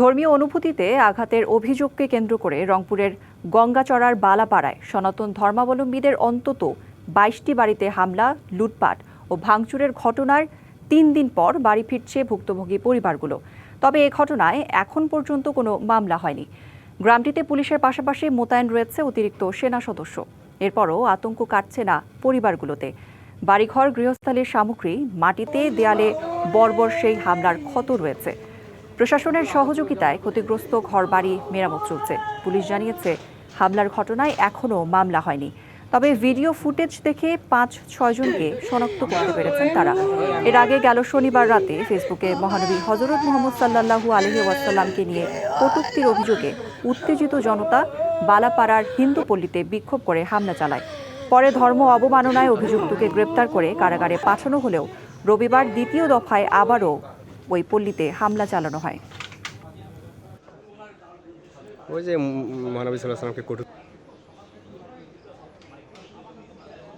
ধর্মীয় অনুভূতিতে আঘাতের অভিযোগকে কেন্দ্র করে রংপুরের গঙ্গাচড়ার বালাপাড়ায় সনাতন ধর্মাবলম্বীদের অন্তত বাইশটি বাড়িতে হামলা, লুটপাট ও ভাঙচুরের ঘটনার তিন দিন পর বাড়ি ফিরছে ভুক্তভোগী পরিবারগুলো। তবে এ ঘটনায় এখন পর্যন্ত কোনো মামলা হয়নি। গ্রামটিতে পুলিশের পাশাপাশি মোতায়েন রয়েছে অতিরিক্ত সেনা সদস্য। এরপরও আতঙ্ক কাটছে না পরিবারগুলোতে। বাড়িঘর, গৃহস্থালির সামগ্রী, মাটিতে দেয়ালে বর্বর সেই হামলার ক্ষত রয়েছে। প্রশাসনের সহযোগিতায় ক্ষতিগ্রস্ত ঘরবাড়ি মেরামত চলছে। পুলিশ জানিয়েছে, হামলার ঘটনায় এখনও মামলা হয়নি। তবে ভিডিও ফুটেজ দেখে পাঁচ ছয়জনকে শনাক্ত করতে পেরেছেন তারা। এর আগে গেল শনিবার রাতে ফেসবুকে মহানবী হজরত মোহাম্মদ সাল্লাল্লাহু আলহি ওয়াসাল্লামকে নিয়ে কটূক্তির অভিযোগে উত্তেজিত জনতা বালাপাড়ার হিন্দু পল্লীতে বিক্ষোভ করে হামলা চালায়। পরে ধর্ম অবমাননায় অভিযুক্তকে গ্রেপ্তার করে কারাগারে পাঠানো হলেও রবিবার দ্বিতীয় দফায় আবারও ওই পল্লীতে হামলা চালানো হয়। ওই যে মহানবী সাল্লাহ সাল্লামকে কটু